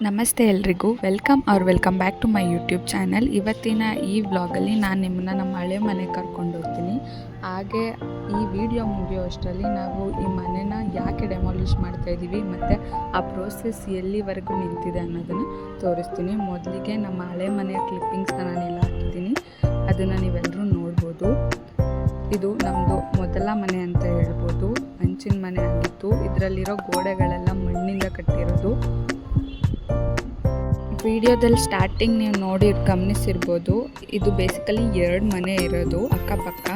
ನಮಸ್ತೆ ಎಲ್ರಿಗೂ. Welcome or welcome back to my YouTube channel ಇವತ್ತಿನ ಈ ವ್ಲಾಗಲ್ಲಿ ನಾನು ನಿಮ್ಮನ್ನ ನಮ್ಮ ಹಳೆ ಮನೆ ಕರ್ಕೊಂಡು ಹೋಗ್ತೀನಿ. ಹಾಗೆ ಈ ವಿಡಿಯೋ ಮುಗಿಯೋ ಅಷ್ಟರಲ್ಲಿ ನಾವು ಈ ಮನೆನ ಯಾಕೆ ಡೆಮಾಲಿಷ್ ಮಾಡ್ತಾ ಇದ್ದೀವಿ ಮತ್ತು ಆ ಪ್ರೋಸೆಸ್ ಎಲ್ಲಿವರೆಗೂ ನಿಂತಿದೆ ಅನ್ನೋದನ್ನು ತೋರಿಸ್ತೀನಿ. ಮೊದಲಿಗೆ ನಮ್ಮ ಹಳೆ ಮನೆಯ ಕ್ಲಿಪ್ಪಿಂಗ್ಸ್ನ ನಾನೆಲ್ಲ ಹಾಕಿದ್ದೀನಿ ಅದನ್ನು ನೀವೆಲ್ಲರೂ ನೋಡ್ಬೋದು. ಇದು ನಮ್ಮದು ಮೊದಲ ಮನೆ ಅಂತ ಹೇಳ್ಬೋದು. ಹಂಚಿನ ಮನೆ ಆಗಿತ್ತು. ಇದರಲ್ಲಿರೋ ಗೋಡೆಗಳೆಲ್ಲ ಮಣ್ಣಿಂದ ಕಟ್ಟಿರೋದು. ವಿಡಿಯೋದಲ್ಲಿ ಸ್ಟಾರ್ಟಿಂಗ್ ನೀವು ನೋಡಿ ಗಮನಿಸಿರ್ಬೋದು, ಇದು ಬೇಸಿಕಲಿ ಎರಡು ಮನೆ ಇರೋದು ಅಕ್ಕಪಕ್ಕ.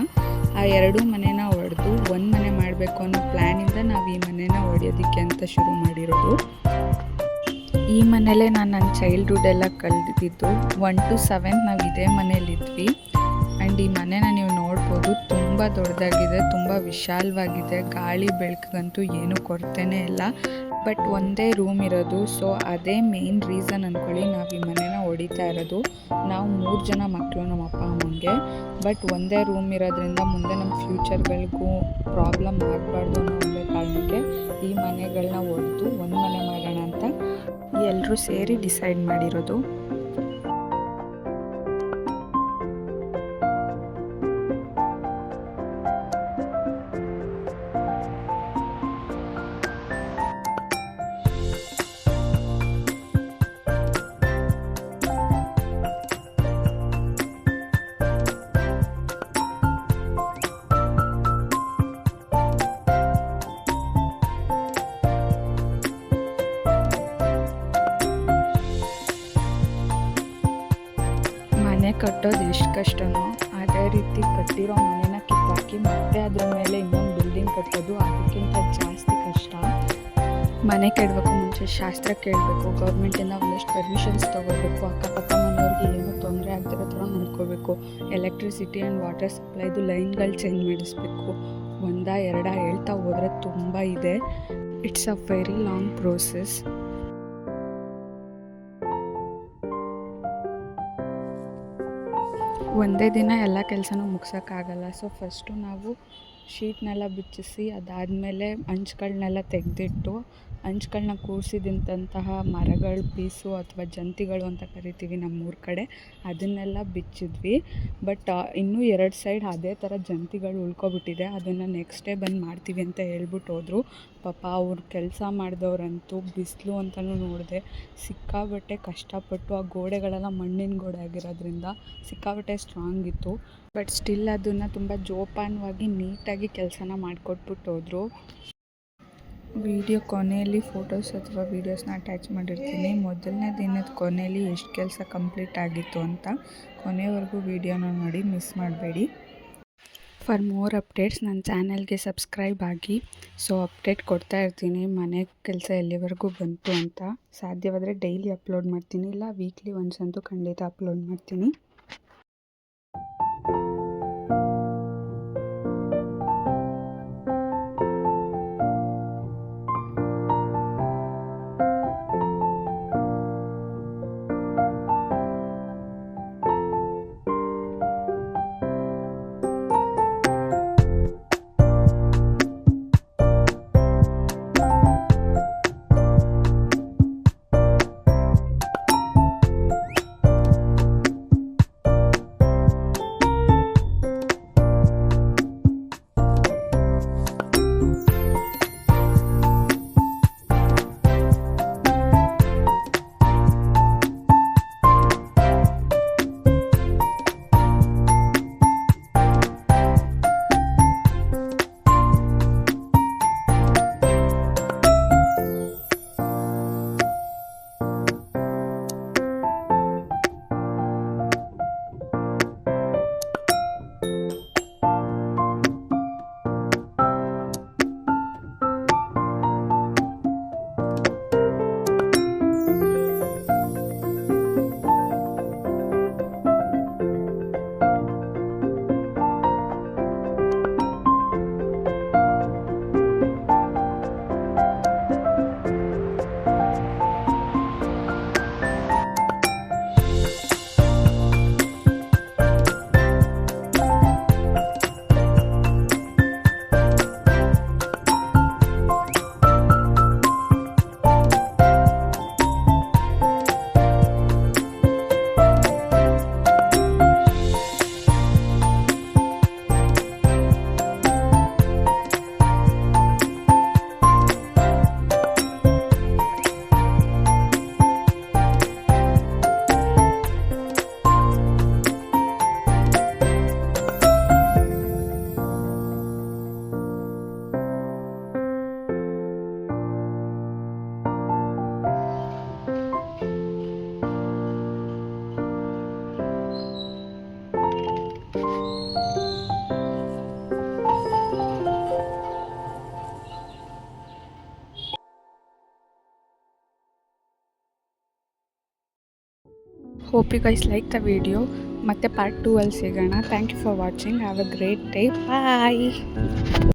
ಆ ಎರಡು ಮನೆನ ಹೊಡೆದು ಒಂದು ಮನೆ ಮಾಡಬೇಕು ಅನ್ನೋ ಪ್ಲ್ಯಾನಿಂದ ನಾವು ಈ ಮನೆನ ಹೊಡೆಯೋದಕ್ಕೆ ಅಂತ ಶುರು ಮಾಡಿರೋದು. ಈ ಮನೇಲೇ ನಾನು ನನ್ನ ಚೈಲ್ಡ್ಹುಡ್ ಎಲ್ಲ ಕಳೆದಿದ್ದು ಒನ್ ಟು ಸೆವೆನ್ ನಾವು ಇದೇ ಮನೇಲಿದ್ವಿ ಆ್ಯಂಡ್ ಈ ಮನೆನ ನೀವು ನೋಡ್ಬೋದು ತುಂಬ ದೊಡ್ಡದಾಗಿದೆ, ತುಂಬ ವಿಶಾಲವಾಗಿದೆ, ಗಾಳಿ ಬೆಳಕಿಗಂತೂ ಏನೂ ಕೊರತೆನೇ ಇಲ್ಲ. ಬಟ್ ಒಂದೇ ರೂಮ್ ಇರೋದು, ಸೊ ಅದೇ ಮೇನ್ ರೀಸನ್ ಅಂದ್ಕೊಳ್ಳಿ ನಾವು ಈ ಮನೆನ ಹೊಡಿತಾ ಇರೋದು. ನಾವು ಮೂರು ಜನ ಮಕ್ಕಳು ನಮ್ಮ ಅಪ್ಪ ಅಮ್ಮನಿಗೆ ಬಟ್ ಒಂದೇ ರೂಮ್ ಇರೋದ್ರಿಂದ ಮುಂದೆ ನಮ್ಮ ಫ್ಯೂಚರ್ಗಳಿಗೂ ಪ್ರಾಬ್ಲಮ್ ಆಗಬಾರ್ದು ಅನ್ನೋ ಕಾರಣಕ್ಕೆ ಈ ಮನೆಗಳನ್ನ ಹೊಡೆದು ಒಂದು ಮನೆ ಮಾಡೋಣ ಅಂತ ಎಲ್ಲರೂ ಸೇರಿ ಡಿಸೈಡ್ ಮಾಡಿರೋದು. ಕಟ್ಟೋದು ಎಷ್ಟು ಕಷ್ಟನೋ, ಅದೇ ರೀತಿ ಕಟ್ಟಿರೋ ಮನೆನ ಕಿತ್ತಾಕಿ ಮತ್ತೆ ಅದ್ರ ಮೇಲೆ ಇನ್ನೊಂದು ಬಿಲ್ಡಿಂಗ್ ಕಟ್ಟೋದು ಅದಕ್ಕಿಂತ ಜಾಸ್ತಿ ಕಷ್ಟ. ಮನೆ ಕೇಳಬೇಕು ಮುಂಚೆ ಶಾಸ್ತ್ರ ಕೇಳಬೇಕು. ಗೌರ್ಮೆಂಟಿಂದ ಒಂದಷ್ಟು ಪರ್ಮಿಷನ್ಸ್ ತೊಗೋಬೇಕು. ಅಕ್ಕಪಕ್ಕ ಮನೆಯವ್ರಿಗೆ ಏನೂ ತೊಂದರೆ ಆಗ್ತಿರೋ ಥರ ನೋಡ್ಕೋಬೇಕು. ಎಲೆಕ್ಟ್ರಿಸಿಟಿ ಆ್ಯಂಡ್ ವಾಟರ್ ಸಪ್ಲೈದು ಲೈನ್ಗಳು ಚೇಂಜ್ ಮಾಡಿಸ್ಬೇಕು. ಒಂದ ಎರಡ ಹೇಳ್ತಾ ಹೋದ್ರೆ ತುಂಬ ಇದೆ. It's a very long process ಒಂದೇ ದಿನ ಎಲ್ಲ ಕೆಲಸನೂ ಮುಗ್ಸೋಕ್ಕಾಗಲ್ಲ. ಸೊ ಫಸ್ಟು ನಾವು ಶೀಟ್ನೆಲ್ಲ ಬಿಚ್ಚಿಸಿ, ಅದಾದಮೇಲೆ ಅಂಚುಗಳನ್ನೆಲ್ಲ ತೆಗೆದಿಟ್ಟು ಅಂಚುಗಳನ್ನ ಕೂರಿಸಿದಂತಹ ಮರಗಳ, ಪೀಸು ಅಥವಾ ಜಂತಿಗಳು ಅಂತ ಕರಿತೀವಿ ನಮ್ಮೂರ ಕಡೆ, ಅದನ್ನೆಲ್ಲ ಬಿಚ್ಚಿದ್ವಿ. ಬಟ್ ಇನ್ನೂ ಎರಡು ಸೈಡ್ ಅದೇ ಥರ ಜಂತಿಗಳು ಉಳ್ಕೊಬಿಟ್ಟಿದೆ. ಅದನ್ನು ನೆಕ್ಸ್ಟ್ ಡೇ ಬಂದು ಮಾಡ್ತೀವಿ ಅಂತ ಹೇಳ್ಬಿಟ್ಟು ಹೋದರು. ಪಾಪ ಅವ್ರು ಕೆಲಸ ಮಾಡಿದವ್ರಂತೂ ಬಿಸಿಲು ಅಂತಲೂ ನೋಡಿದೆ. ಸಿಕ್ಕಾಬಟ್ಟೆ ಕಷ್ಟಪಟ್ಟು ಆ ಗೋಡೆಗಳೆಲ್ಲ ಮಣ್ಣಿನ ಗೋಡೆ ಆಗಿರೋದ್ರಿಂದ ಸಿಕ್ಕಾಬಟ್ಟೆ ಸ್ಟ್ರಾಂಗ್ ಇತ್ತು. ಬಟ್ ಸ್ಟಿಲ್ ಅದನ್ನು ತುಂಬ ಜೋಪಾನವಾಗಿ ನೀಟಾಗಿ ಕೆಲಸನ ಮಾಡಿಕೊಟ್ಬಿಟ್ಟು ಹೋದರು. ವಿಡಿಯೋ ಕೊನೆಯಲ್ಲಿ ಫೋಟೋಸ್ ಅಥವಾ ವೀಡಿಯೋಸ್ನ ಅಟ್ಯಾಚ್ ಮಾಡಿರ್ತೀನಿ. ಮೊದಲನೇ ದಿನದ ಕೊನೆಯಲ್ಲಿ ಎಷ್ಟು ಕೆಲಸ ಕಂಪ್ಲೀಟ್ ಆಗಿತ್ತು ಅಂತ ಕೊನೆವರೆಗೂ ವೀಡಿಯೋನ ನೋಡಿ ಮಿಸ್ ಮಾಡಬೇಡಿ. ಫಾರ್ ಮೋರ್ ಅಪ್ಡೇಟ್ಸ್, ನನ್ನ ಚಾನಲ್ಗೆ ಸಬ್ಸ್ಕ್ರೈಬ್ ಆಗಿ. ಸೊ, ಅಪ್ಡೇಟ್ ಕೊಡ್ತಾ ಇರ್ತೀನಿ. ಮನೆ ಕೆಲಸ ಎಲ್ಲಿವರೆಗೂ ಬಂತು ಅಂತ. ಸಾಧ್ಯವಾದರೆ ಡೈಲಿ ಅಪ್ಲೋಡ್ ಮಾಡ್ತೀನಿ. ಇಲ್ಲ, ವೀಕ್ಲಿ ಒನ್ಸ್ ಅಂತೂ ಖಂಡಿತ ಅಪ್ಲೋಡ್ ಮಾಡ್ತೀನಿ. Hope you guys like the video ಮತ್ತು ಪಾರ್ಟ್ ಟೂ ಅಲ್ಲಿ ಸಿಗೋಣ. Thank you for watching have a great day bye